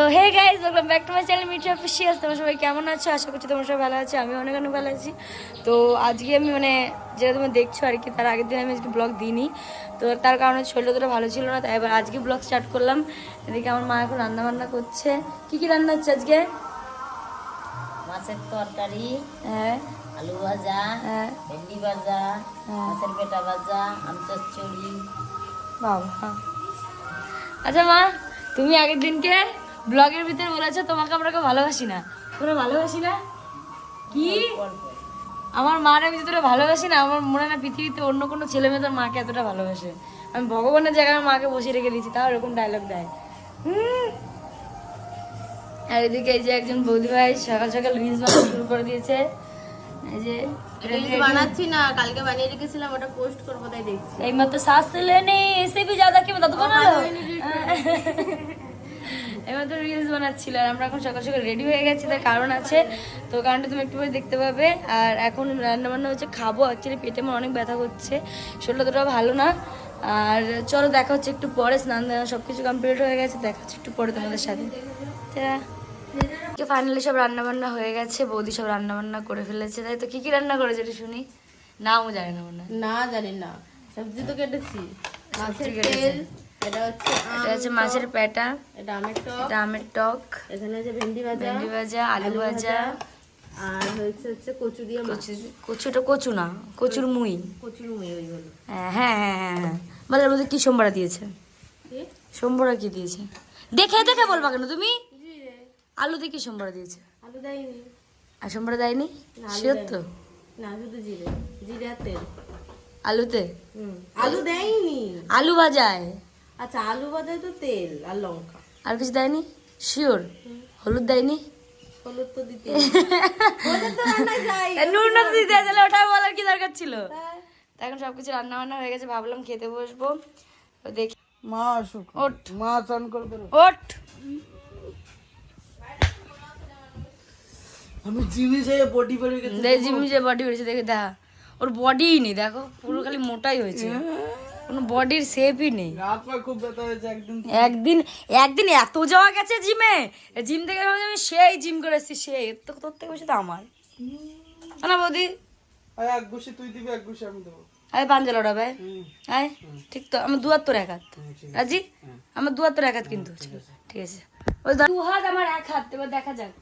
তো hey guys welcome back to my channel Mithi official তোমরা সবাই কেমন আছো? আশা করছি তোমরা সবাই ভালো আছো। আমি অনেক অনেক ভালো আছি। তো আজকে আমি মানে যেটা দেখছ আর কি তার আগের দিন আমি আজকে ব্লগ দিইনি। তো তার কারণে শরীরটা তোরা ভালো ছিল না তাই এবার আজকে ব্লগ স্টার্ট করলাম। এদিকে আমার মা এখন রান্না বান্না করছে। কি কি রান্না হচ্ছে আজকে? মাছের তরকারি হ্যাঁ। আলু ভাজা হ্যাঁ। ভেন্ডি ভাজা হ্যাঁ। মাছের পেটা ভাজা আম চচ্চড়ি। বাবা। আচ্ছা মা তুমি আগের দিনকে ব্লগের ভিতরে বলেছে তোমাকে আমরা কেউ ভালোবাসি না। তোমরা ভালোবাসি না? কি? আমার মার আমি যতটা ভালোবাসি না আমার মনে না পৃথিবীতে অন্য কোনো ছেলে মেয়ে তার মাকে এতটা ভালোবাসে। আমি ভগবানের জায়গায় আমার মাকে বসিয়ে রেখে দিয়েছি তাও এরকম ডায়লগ দেয়। আর এদিকে এই যে একজন বৌদি ভাই সকাল সকাল রিলস বানানো শুরু করে দিয়েছে। এই যে বানাচ্ছি না কালকে বানিয়ে রেখেছিলাম ওটা পোস্ট করব তাই দেখছি। এই মতো শ্বাস লেনে এসে ভি জাদা কি বাতা তো বানালো এবার তো রিলস বানাচ্ছিল আর আমরা এখন সকাল সকাল রেডি হয়ে গেছি তার কারণ আছে। তো কারণটা তুমি একটু পরে দেখতে পাবে। আর এখন রান্না বান্না হচ্ছে খাব। অ্যাকচুয়ালি পেটে আমার অনেক ব্যথা করছে শরীরটা তোটা ভালো না। আর চলো দেখা হচ্ছে একটু পরে স্নান দান সব কিছু কমপ্লিট হয়ে গেছে দেখা হচ্ছে একটু পরে তোমাদের সাথে। ফাইনালি সব রান্নাবান্না হয়ে গেছে বৌদি সব রান্নাবান্না করে ফেলেছে। তাই তো কি কি রান্না করেছে এটা শুনি? নামও জানি না মনে না জানি না সবজি তো কেটেছি। মাছের তেল এটা হচ্ছে এটা হচ্ছে মাছের পেটা। এটা আমের টক। এটা আমের টক। এখানে আছে ভেন্ডি ভাজা। ভেন্ডি ভাজা আলু ভাজা। আর হচ্ছে হচ্ছে কচু দিয়ে কচু কচুটা কচু না কচুর মুই কচুর মুই হ্যাঁ হ্যাঁ হ্যাঁ হ্যাঁ হ্যাঁ। বাজারের মধ্যে কি সোমবারা দিয়েছে? কি? সোমবারা কি দিয়েছে? দেখে দেখে বলবা কেন তুমি? আলুতে কি সোমবারা দিয়েছে? আলু দেয়নি। আর সোমবারা দেয়নি? না, শিওর তো না শুধু জিরে। জিরে তেল। আলুতে? আলু দেয়নি। আলু ভাজায়। আচ্ছা আলু ভাজায় তো তেল আর লঙ্কা। আর কিছু দেয়নি? শিওর হলুদ দেয়নি? হলুদ তো দিতে হলুদ তো রান্নায় যাই নুন না দিতে তাহলে ওটা বলার কি দরকার ছিল? এখন সবকিছু রান্না বান্না হয়ে গেছে ভাবলাম খেতে বসবো। দেখি। মা আসুক। ওঠ মা চান করে বেরো। ওঠ আমি জিমে যাই বডি বেড়ে গেছে দেখ। জিমি যে বডি হয়েছে দেখে দেখা। ওর বডিই নেই দেখো পুরো খালি মোটাই হয়েছে। কোনো বডির শেপই নেই। খুব ব্যথা হয়েছে একদিন একদিন একদিন এত যাওয়া গেছে জিমে জিম থেকে আমি সেই জিম করে এসেছি সেই তো তোর থেকে বেশি তো আমার। না বৌদি। আয় এক গুছি তুই দিবি এক গুছি আমি দেবো। আয় পাঞ্জা লড়াবে আয় ঠিক তো আমার এক হাত। রাজি? আমার এক হাত কিন্তু ঠিক আছে। ওই দু হাত আমার এক হাত এবার দেখা যাক।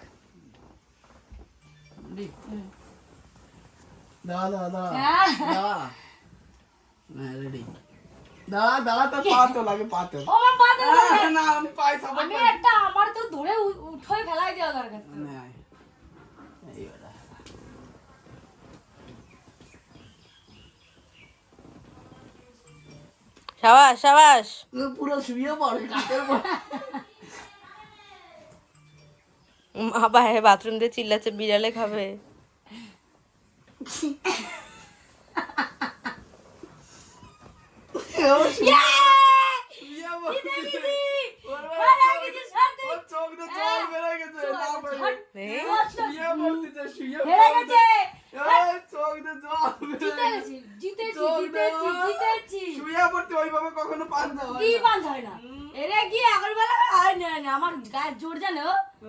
রেডি। দাঁড়া দাঁড়া তোর পা তো লাগে পা তো ও পা তো না আমি পাই সব আমি একটা আমার তো ধরে উ- উঠোয় ফেলাই দেওয়া দরকার সাবাস সাবাস। পুরো শুয়ে পড়ে বাথরুম দিয়ে চিল্লাচ্ছে বিড়ালে খাবে। কখনো পান্তা হয় কি না। বান্ধ হয় না এরে কি আগরবেলা আর না না আমার গায়ে জোর জানো?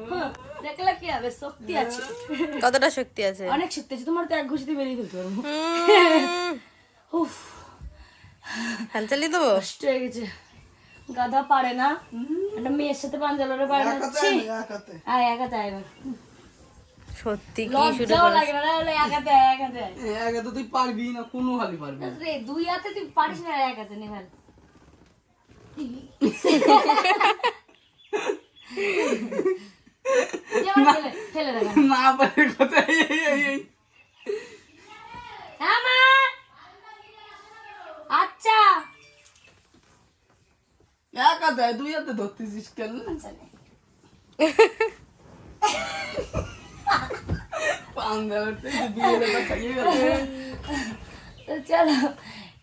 হ্যাঁ, দেখলে কি হবে? শক্তি আছে। কতটা শক্তি আছে? অনেক শক্তি আছে। তোমার তো এক ঘুষিতে বেরিয়ে ফেলতে পারব। উফ। ফ্যান চালিয়ে দেবো? কষ্ট হয়ে গেছে। গাধা পারে না। একটা মেয়ের সাথে পাঞ্জালরে পারে না একাতে। আয় একাতে। আয় এবার। সত্যি কি শুরু লাগে না তাহলে একাতে একাতে একাতে তুই পারবি না কোনো হালি পারবি না। রে দুই হাতে তুই পারিস না একাতে পারে এই, এই, এই। হ্যাঁ মা আয়, দুই হাতে ধরতেছিস কেন? পান্তা ধরতে যে দুই হাতে খাইয়ে গেল তো চলো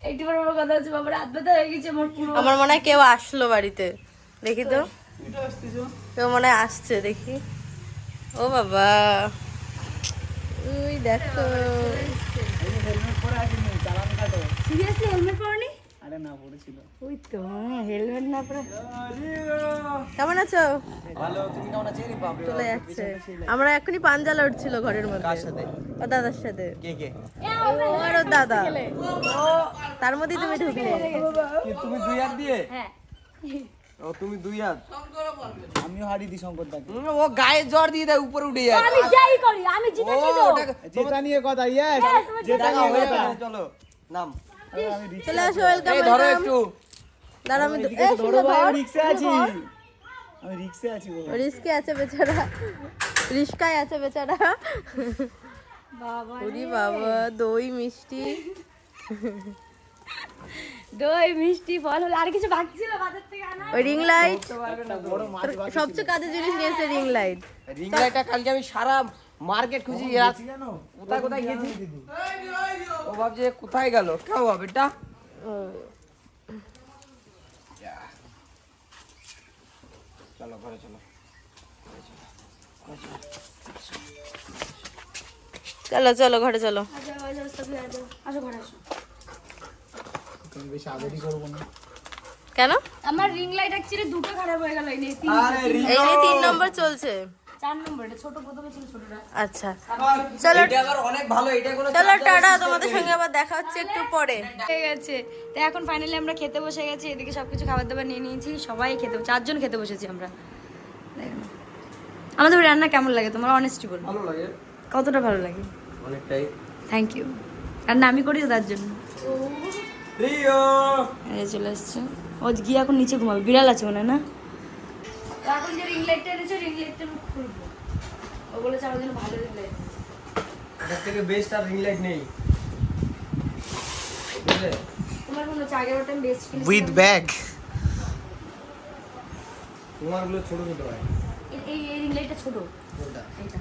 একটু বড় বড় কথা হচ্ছে বাবার হাত ব্যথা হয়ে গেছে আমার পুরো আমার মনে হয় কেউ আসলো বাড়িতে। দেখি তো। কেউ মনে হয় আসছে দেখি। ও বাবা। উই দেখো। Seriously helmet পরনি? আর না পড়েছিল। ওই তো হেলমেট না পরে। কেমন আছো? ভালো তুমি কেমন আছো? রে বাপ চলে যাচ্ছে। আমরা এখনই পাঞ্জালা উঠছিল ঘরের মধ্যে। ও দাদার সাথে। কে কে? ও আর দাদা। তার মধ্যেই তুমি ঢুকলে। কি তুমি দুই হাত দিয়ে? হ্যাঁ। ও তুমি দুই হাত? আমিও হারি দি শঙ্কর দাকে ও গায়ে জ্বর দিয়ে দেয় উপরে উঠে যায়। আমি যাই করি আমি জিতে নিয়ে কথা ইয়েস জেতা নিয়ে কথা। চলো। নাম? চলে আসো ওয়েলকাম এই ধরো একটু। দাঁড়া আমি ধরো ভাই আমি রিক্সে আছি। আমি রিক্সে আছি বাবা। রিস্কে আছে বেচারা। রিস্কায় আছে বেচারা। বাবা বাবা দই মিষ্টি। দই মিষ্টি ফল হলো আর কিছু বাকি ছিল বাজার থেকে আনা? ওই রিং লাইট সবচেয়ে কাজের জিনিস নিয়েছে রিং লাইট রিং লাইটটা কালকে আমি সারা মার্কেট খুঁজি এরা কোথায় কোথায় গেছি ও ভাবছে কোথায় গেল? কেউ হবে এটা চলো ঘরে চলো। চলো চলো ঘরে চলো। কেন? আমার রিং লাইট অ্যাকচুয়ালি দুটো খারাপ হয়ে গেল এই তিন নম্বর চলছে। আচ্ছা। চলো অনেক ভালো চলো টাটা তোমাদের সঙ্গে আবার দেখা হচ্ছে একটু পরে। হয়ে গেছে। তো এখন ফাইনালি আমরা খেতে বসে গেছি এদিকে সবকিছু খাবার দাবার নিয়ে নিয়েছি সবাই খেতে চারজন খেতে বসেছি আমরা। আমাদের রান্না কেমন লাগে? তোমার অনেস্টি বলো। ভালো লাগে। কতটা ভালো লাগে? অনেকটাই। থ্যাংক ইউ রান্না আমি করি তার জন্য। চলে আসছে ও গিয়ে এখন নিচে ঘুমাবে। বিড়াল আছে মনে হয় না? এখন যে রিং লাইটটা এনেছে রিং লাইটটা আমি খুলবো। ও বলেছে আমার জন্য ভালো রিং লাইট এটার থেকে বেস্ট আর রিং লাইট নেই। তোমার কোনো ওটা বেস্ট উইথ ব্যাগ তোমারগুলো ছোট ছোট হয়। এই- এই রিং লাইটটা ছোট। কোনটা? এইটা।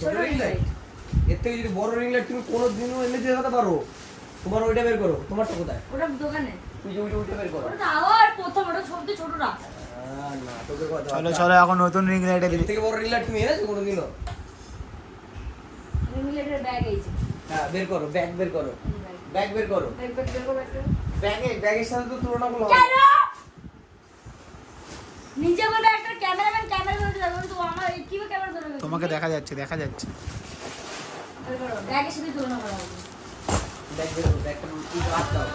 ছোট রিং লাইটের থেকে যদি বড় রিং লাইট তুমি কোনো দিনও এনে দেখাতে পারো তোমার ওইটা বের করো। তোমারটা কোথায়? ওটা দোকানে। তুই যে ওইটা ওইটা বের করো। আবার প্রথম ওটা ছোট ছোটটা না। চলো চলো এখন নতুন রিং লাইটে থেকে বড় রিং লাইট তুমি এনেছো কোনোদিনও? রিং লাইটের ব্যাগ এইছে হ্যাঁ বের করো ব্যাগ বের করো। ব্যাগ বের করো। ব্যাগ বের করো, ব্যাগ ব্যাগে ব্যাগের সাথে তো তুলনা করল কেন? নিজে বলে একটা ক্যামেরাম্যান ক্যামেরা ধরে যাবে তো আমার কীভাবে ক্যামেরা ধরে গেছে? তোমাকে দেখা যাচ্ছে দেখা যাচ্ছে। ব্যাগের সাথে তুলনা করা হবে। ব্যাগ বের করো ব্যাগটা আটকাও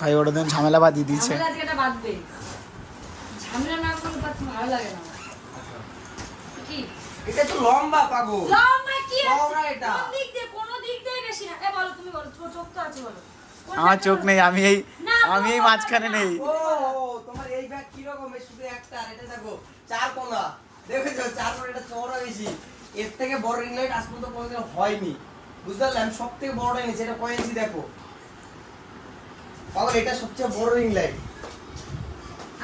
ভাই ওটা দিন ঝামেলা বাদিয়ে দিয়েছে। ঝামেলা আজকে এটা বাঁধবে। ঝামেলা না করলে ভালো লাগে না। আমার। কি? এটা তো লম্বা পাগো লম্বা কি লম্বা এটা। কোন দিক দিয়ে কোনো দিক দিয়ে বেশি না? এ বলো তুমি বলো চোখ চোখ তো আছে বলো। আমার চোখ নেই আমি এই আমি এই মাঝখানে নেই। ও তোমার এই ব্যাগ কি রকম শুধু একটা আর এটা দেখো চার কোনা। দেখেছ? চার কোনা এটা চওড়া বেশি। এর থেকে বড় রিং লাইট আজ পর্যন্ত কোনোদিন হয়নি। বুঝতে পারলে? আমি সব থেকে বড়টা এনেছি এটা কয় ইঞ্চি দেখো? পাগল এটা সবচেয়ে বড় রিং লাইট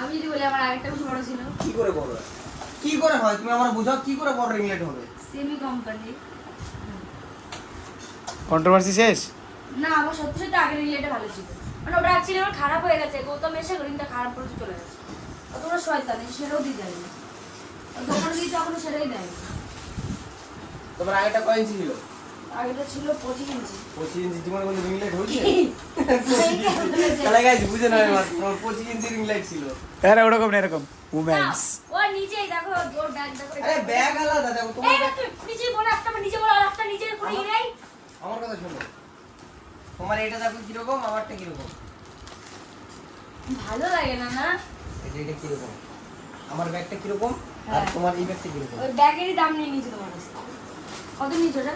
আমি যদি বলি আমার আরেকটা বেশি বড় ছিল। কি করে বড়? কি করে হয়? তুমি আমার বুঝাও কি করে বড় রিং লাইট হবে? সেমি কোম্পানি কন্ট্রোভার্সি শেষ? না আমার সত্যি সত্যি আগের রিলেটা ভালো ছিল। মানে ওটা অ্যাকচুয়ালি আমার খারাপ হয়ে গেছে। গৌতম এসে রিংটা খারাপ করে চলে গেছে। আর তোমরা শয়তান সেরাও দিয়ে দেয়নি আর দোকানে দিয়ে এখনও সেরাই দেয়নি তোমার আগেটা কয় ইঞ্চি ছিল। আগেটা ছিল পঁচিশ ইঞ্চি। পঁচিশ ইঞ্চি জীবনে কোনো রিং লাইট হয়েছে? তাহলে গাইজ বুঝে না তোমার পঁচিশ ইঞ্চি রিং লাইট ছিল। আরে ওরকম না এরকম। উমেন্স ও নিচেই দেখো ওর ব্যাগ দেখো আরে ব্যাগ আলাদা দেখো তোমার ব্যাগ নিচে বলে একটা আমার নিচে বলে আর একটা নিচে করে নেই। আমার কথা শোনো। তোমার এটা দেখো কীরকম আমারটা কীরকম? ভালো লাগে না না? এটা এটা কীরকম? আমার ব্যাগটা কীরকম? আর হ্যাঁ। তোমার এই ব্যাগটা কীরকম? ওই ব্যাগেরই দাম নিয়ে নিয়েছে তোমার কাছে। কত নিয়েছো ওটা?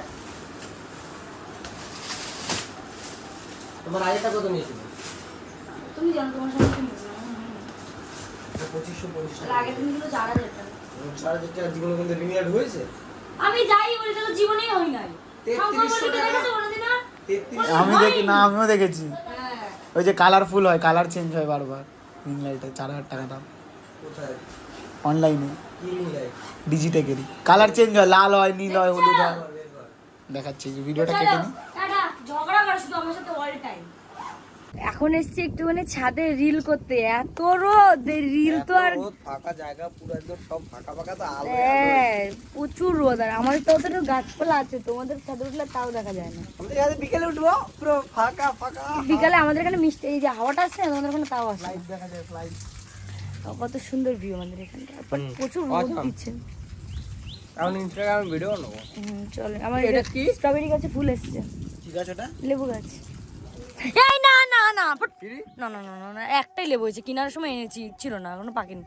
তোমার আগেটা কত নিয়েছিল? তুমি জানো তোমার সাথে পঁচিশশো আগে তুমি ছিল চার হাজার টাকা। সাড়ে চার টাকা জীবনে কিন্তু রিং হয়েছে? আমি যাই বলি তো জীবনেই হই নাই। তেত্রিশশো টাকা। আমি দেখি না আমিও দেখেছি। হ্যাঁ। ওই যে কালারফুল হয় কালার চেঞ্জ হয় বারবার। রিং লাইটে চার হাজার টাকা দাম। কোথায়? অনলাইনে ডিজিটেকেরই কালার চেঞ্জ হয় লাল হয় নীল হয় হলুদ হয়। দেখাচ্ছি যে ভিডিওটা কেটে নি। শুধু আমার সাথে। এখন এসছি একটুখানি ছাদে রিল করতে। এত রোদ রিল তো আর ফাঁকা জায়গা পুরো একদম সব ফাঁকা ফাঁকা তো আলো হ্যাঁ প্রচুর রোদ। আর আমাদের তো অতটা গাছপালা আছে তোমাদের ছাদে উঠলে তাও দেখা যায় না। আমাদের বিকেলে উঠবো পুরো ফাঁকা ফাঁকা। বিকালে আমাদের এখানে মিষ্টি এই যে হাওয়াটা আসছে না, তোমাদের ওখানে তাও আসে লাইট দেখা যায় লাইট কত সুন্দর ভিউ আমাদের এখানটা প্রচুর রোদ দিচ্ছে। এখন ইনস্টাগ্রামে ভিডিও নেব। চলো আমার এটা কি? স্ট্রবেরি গাছে ফুল এসছে। ঠিক আছে ওটা লেবু গাছ এই না না না না না না না না একটাই লেবু হয়েছে কেনার সময় এনেছি ছিল না এখনও পাকেনি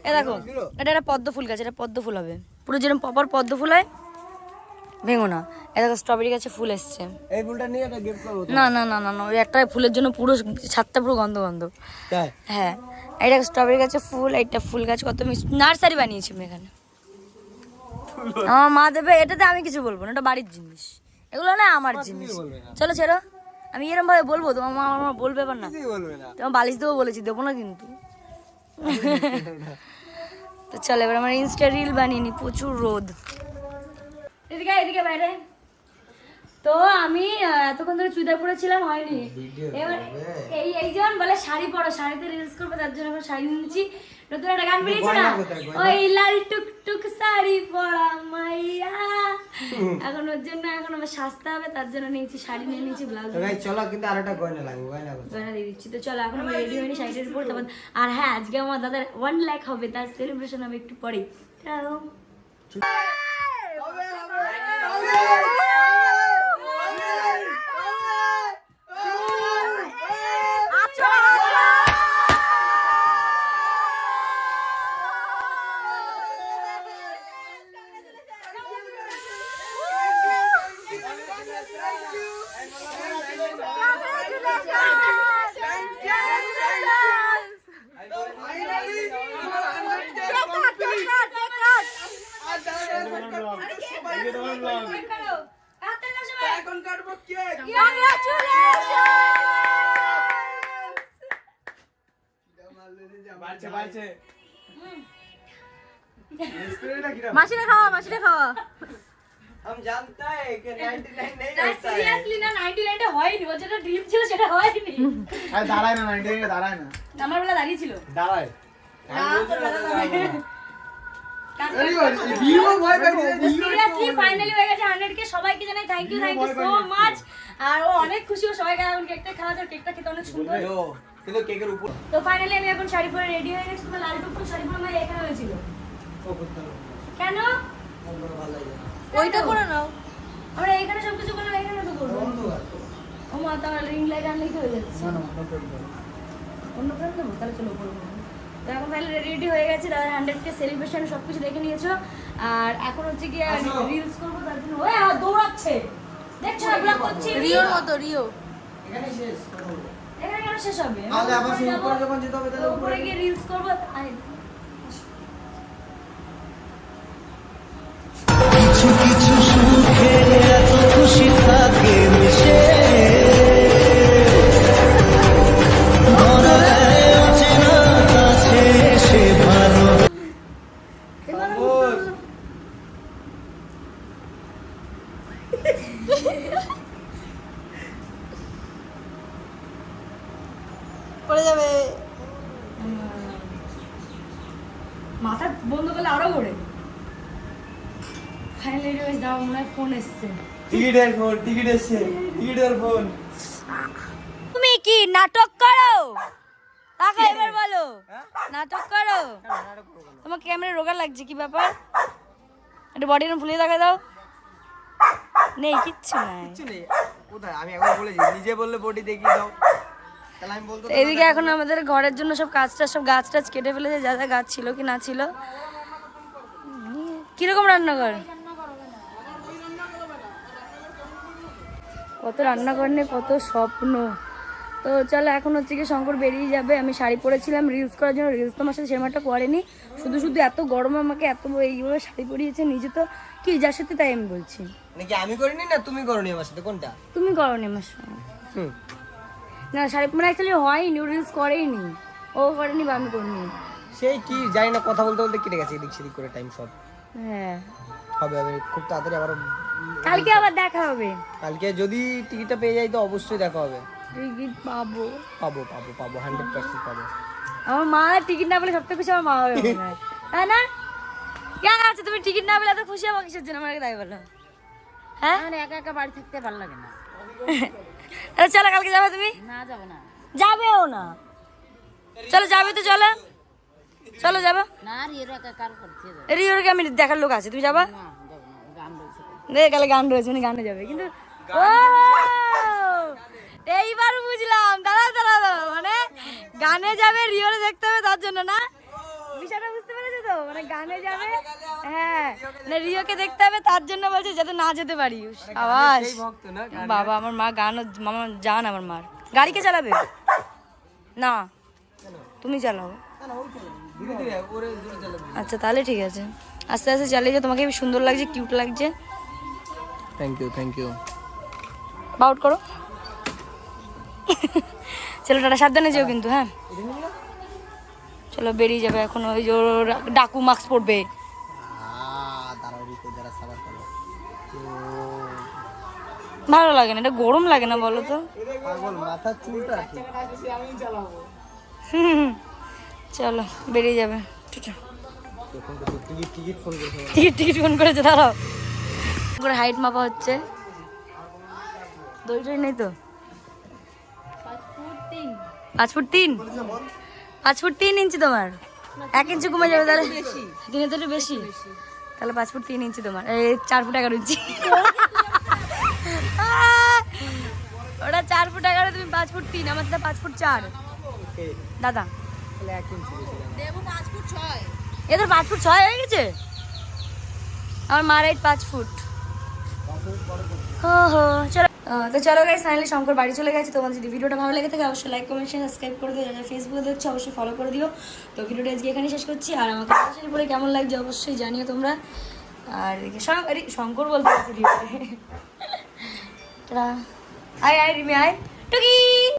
এ দেখো এটা একটা পদ্ম ফুল গাছ এটা পদ্ম ফুল হবে পুরো যেরকম প্রপার পদ্ম ফুল হয় ভেঙো না এ দেখো স্ট্রবেরি গাছে ফুল এসছে এই ফুলটা নিয়ে একটা গিফট করব না না না না না ওই একটা ফুলের জন্য পুরো ছাদটা পুরো গন্ধ গন্ধ হ্যাঁ এটা স্ট্রবেরি গাছে ফুল এটা ফুল গাছ কত নার্সারি বানিয়েছি এখানে আমার মা দেবে এটাতে আমি কিছু বলব না এটা বাড়ির জিনিস এগুলো না আমার জিনিস। চলো ছেড়ো। আমি এরকম ভাবে বলব তোমার মা আমার বলবে এবার না। তোমার বালিশ দেবো বলেছি দেবো না কিন্তু। তো চলো এবার আমার ইনস্টা রিল বানিয়ে নি প্রচুর রোদ। এদিকে এদিকে বাইরে। তো আমি এতক্ষণ ধরে চুড়িদার পরেছিলাম হয়নি। এবার এই এইজন বলে শাড়ি পরো শাড়িতে রিলস করবে তার জন্য শাড়ি নিয়েছি নতুন একটা গান বেরিয়েছে না? গয়না কোথায়, গয়না? ওই লাল টুকটুক শাড়ি পরা মাইয়া এখন ওর জন্য এখন আমার সাজতে হবে তার জন্য নিয়েছি শাড়ি নিয়ে নিয়েছি ব্লাউজ। ভাই চলো কিন্তু আরেকটা গয়না লাগবে গয়না গয়না দিয়ে দিচ্ছি। তো চলো এখন আমি রেডি হয়নি শাড়িটার উপর। তারপর আর হ্যাঁ আজকে আমার দাদার ওয়ান লাখ হবে তার সেলিব্রেশন হবে একটু পরেই। চলো। মাসিরে খাওয়া মাসিরে খাওয়া हम जानता है कि 99 नहीं না होता है সিরিয়াসলি না 99 টা হয়নি ওর যেটা ড্রিম ছিল সেটা হয়নি আরে দাঁড়ায় না নাইনটি দাঁড়ায় না আমার বেলা দাঁড়িয়ে ছিল দাঁড়ায় সিরিয়াসলি ফাইনালি হয়ে গেছে 100 কে সবাইকে জানাই thank you thank you so much আর ও অনেক খুশি ও সবাইকে এখন কেকটা খাওয়া দাও কেকটা খেতে অনেক সুন্দর ও, কিন্তু কেকের উপর তো ফাইনালি আমি এখন শাড়ি পরে রেডি হয়ে গেছি তোমার লাল টুকটুক শাড়ি পরে আমার এখানে হয়েছিল কেন? ওইটা করে নাও। আমরা এখানে সবকিছু করলাম এখানে তো করব। ও মা তাহলে রিং লাইট আনলেই তো হয়ে যাচ্ছে। অন্য ফ্রেন্ড দেবো। তাহলে চলো করব তো এখন তাহলে রেডি হয়ে গেছে দাদা হান্ড্রেড কে সেলিব্রেশন সব কিছু দেখে নিয়েছো। আর এখন হচ্ছে কি রিলস করব তার জন্য। ওই আমার দৌড়াচ্ছে। দেখছ না ব্লগ করছি। রিওর মতো রিও। এখানে শেষ এখানে কেন শেষ হবে? আবার উপরে যখন যেতে হবে তাহলে উপরে গিয়ে রিলস করব টিকিটের ফোন টিকিট এসছে টিকিটের ফোন। তুমি কি নাটক করো? টাকা এবার বলো। নাটক করো। তোমার ক্যামেরা রোগা লাগছে কি ব্যাপার? একটু বডি ফুলিয়ে দেখা দাও। নেই কিচ্ছু নাই। কোথায়? আমি একবার বলেছি নিজে বললে বডি দেখিয়ে দাও। তাহলে আমি বলতো তো এদিকে এখন আমাদের ঘরের জন্য সব কাজ টাজ সব গাছ টাছ কেটে ফেলেছে যা যা গাছ ছিল কি না ছিল। কীরকম রান্নাঘর? কত রান্নাঘর কত স্বপ্ন। তো চলো এখন হচ্ছে কি শঙ্কর বেরিয়ে যাবে। আমি শাড়ি পরেছিলাম রিলস করার জন্য রিলস তো আমার সাথে সেরকম একটা করেনি। শুধু শুধু এত গরমে আমাকে এত এইভাবে শাড়ি পরিয়েছে নিজে তো। কি যার সাথে তাই আমি বলছি। নাকি আমি করিনি না তুমি করনি আমার সাথে? কোনটা? তুমি করনি আমার সঙ্গে। হুম। না শাড়ি মানে অ্যাকচুয়ালি হয়নি রিলস করেইনি। ও করেনি বা আমি করিনি। সেই কি জানি না কথা বলতে বলতে কেটে গেছে এদিক সেদিক করে টাইম সব। হ্যাঁ। হবে হবে খুব তাড়াতাড়ি আবার কালকে আবার দেখা হবে। কালকে যদি টিকিটটা পেয়ে যাই তো অবশ্যই দেখা হবে। টিকিট পাবো। পাবো পাবো পাবো হান্ড্রেড পার্সেন্ট পাবো। আমার মা টিকিট না পেলে সবথেকে খুশি আমার মা হবে তাই না? কেন আছে? তুমি টিকিট না পেলে এত খুশি হব কিসের জন্য? আমাকে তাই বলো। হ্যাঁ? মানে একা একা বাড়ি থাকতে ভালো লাগে না। আরে চলো কালকে যাবে তুমি? না যাব না। যাবেও না। চলো যাবে তো চলো। চলো যাব। না আর এর একা কার করতে যাব। রিওরকে আমি দেখার লোক আছে। তুমি যাবা? না। দেখ গান রয়েছে উনি গানে যাবে। কিন্তু এইবার বুঝলাম। দাঁড়া দাঁড়া দাঁড়া মানে গানে যাবে রিওরে দেখতে হবে তার জন্য না? বিষয়টা বুঝতে পেরেছ তো? মানে গানে যাবে হ্যাঁ। রিওকে দেখতে হবে তার জন্য বলছে যাতে না যেতে পারি। আওয়াজ। বাবা আমার মা গান জান আমার মার। গাড়ি কে চালাবে? না। তুমি চালাও। আচ্ছা তাহলে ঠিক আছে। আস্তে আস্তে চালিয়ে যাও তোমাকে সুন্দর লাগছে কিউট লাগছে। থ্যাংক ইউ থ্যাংক ইউ বাউট করো। চলো টাটা সাবধানে যেও কিন্তু হ্যাঁ। চলো বেরিয়ে যাবে এখন ওই যে ডাকু মাস্ক পড়বে। দাঁড়াও রিকো যারা সাবার করো। ভালো লাগে না এটা গরম লাগে না বলো তো? চলো বেরিয়ে যাবে। টিকিট টিকিট ফোন করেছে দাঁড়াও। করে হাইট মাপা হচ্ছে। দই টই নেই তো? পাঁচ ফুট তিন। পাঁচ ফুট তিন ইঞ্চি তোমার? এক ইঞ্চি কমে যাবে তাহলে। দিনে তো বেশি। তাহলে পাঁচ ফুট তিন ইঞ্চি তোমার। এই চার ফুট এগারো ইঞ্চি। ওটা চার ফুট এগারো, তুমি পাঁচ ফুট তিন, আমার তো পাঁচ ফুট চার। দাদা। এদের পাঁচ ফুট ছয় হয়ে গেছে? আমার মার হাইট পাঁচ ফুট। হো হো চলো। তো চলো গাই ফাইনালি শঙ্কর বাড়ি চলে গেছে। তোমার যদি ভিডিওটা ভালো লেগে থাকে, অবশ্যই লাইক কমেন্ট শেয়ার সাবস্ক্রাইব করে দিও। যারা ফেসবুকে দেখছ, অবশ্যই ফলো করে দিও। তো ভিডিওটা আজকে এখানেই শেষ করছি। আর আমাকে অবশ্যই বলে কেমন লাগছে, অবশ্যই জানিও তোমরা। আর শঙ্কর বলতে পারছি। আই আই রিমি আই টুকি!